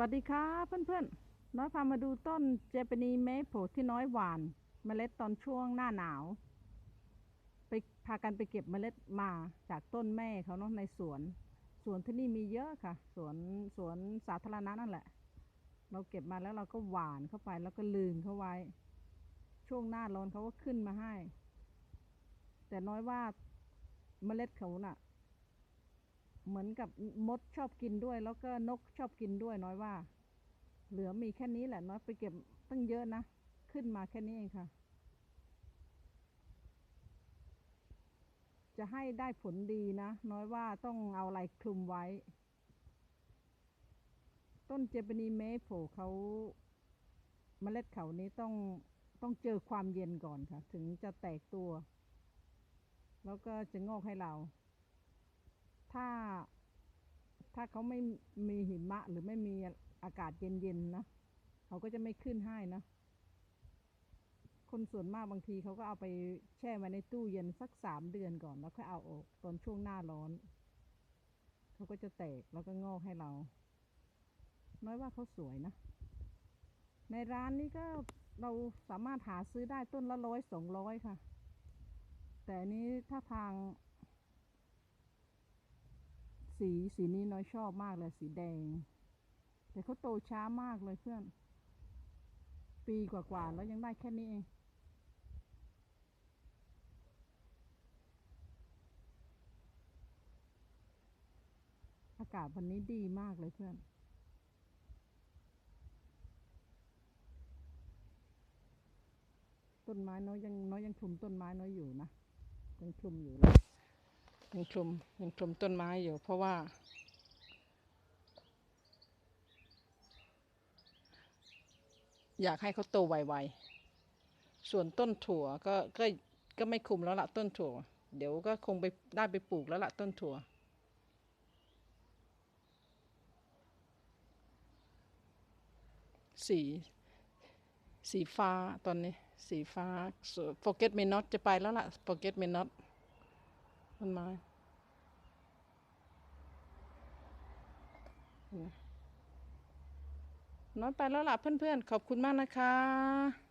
วัสดีครับเพื่อนๆ น้อยพามาดูต้นเจแปนีเมโพที่น้อยหวานเมล็ดตอนช่วงหน้าหนาว ไปพากันไปเก็บเมล็ดมาจากต้นแม่เขาเนาะในสวน สวนที่นี่มีเยอะค่ะ สวนสวนสาธารณะนั่นแหละ เราเก็บมาแล้วเราก็หวานเข้าไปแล้วก็ลืมเขาไว้ ช่วงหน้าร้อนเขาก็ขึ้นมาให้ แต่น้อยว่าเมล็ดเขาน่ะ เหมือนกับมดชอบกินด้วย แล้วก็นกชอบกินด้วยน้อยว่า เหลือมีแค่นี้แหละน้อยไปเก็บตั้งเยอะนะ ขึ้นมาแค่นี้เองค่ะ จะให้ได้ผลดีนะ น้อยว่าต้องเอาอะไรคลุมไว้ ต้นเจแปนีเมโผเขาเมล็ดเขานี้ต้องต้องเจอความเย็นก่อนค่ะ ถึงจะแตกตัว แล้วก็จะงอกให้เรา ถ้า ถ้าเขาไม่มีหิมะ หรือไม่มีอากาศเย็นๆนะเขาก็จะไม่ขึ้นให้นะ คนส่วนมากบางทีเขาก็เอาไปแช่ไว้ในตู้เย็นสักสามเดือนก่อนแล้วค่อยเอาออกตอนช่วงหน้าร้อน เขาก็จะแตกแล้วก็งอกให้เรา น้อยว่าเขาสวยนะ ในร้านนี้ก็เราสามารถหาซื้อได้ต้นละร้อยสองร้อยค่ะ แต่นี้ถ้าทาง สีสีนี้น้อยชอบมากเลยสีแดง แต่เขาโตช้ามากเลยเพื่อน ปีกว่าๆแล้วยังได้แค่นี้เองอากาศวันนี้ดีมากเลยเพื่อน ต้นไม้น้อยยังน้อยยังคลุมต้นไม้น้อยอยู่นะยังคลุมอยู่เลย ยังคลุมยังคลุมต้นไม้อยู่เพราะว่า อยากให้เขาโตไวๆ ส่วนต้นถั่วก็ก็ก็ไม่คุมแล้วละต้นถั่ว เดี๋ยวก็คงไปได้ไปปลูกแล้วละต้นถั่วสีสีฟ้าตอนนี้ สีฟ้า forget me not จะไปแล้วล่ะ forget me not ต้นไม้ น้อยไปแล้วล่ะเพื่อนๆ ขอบคุณมากนะคะ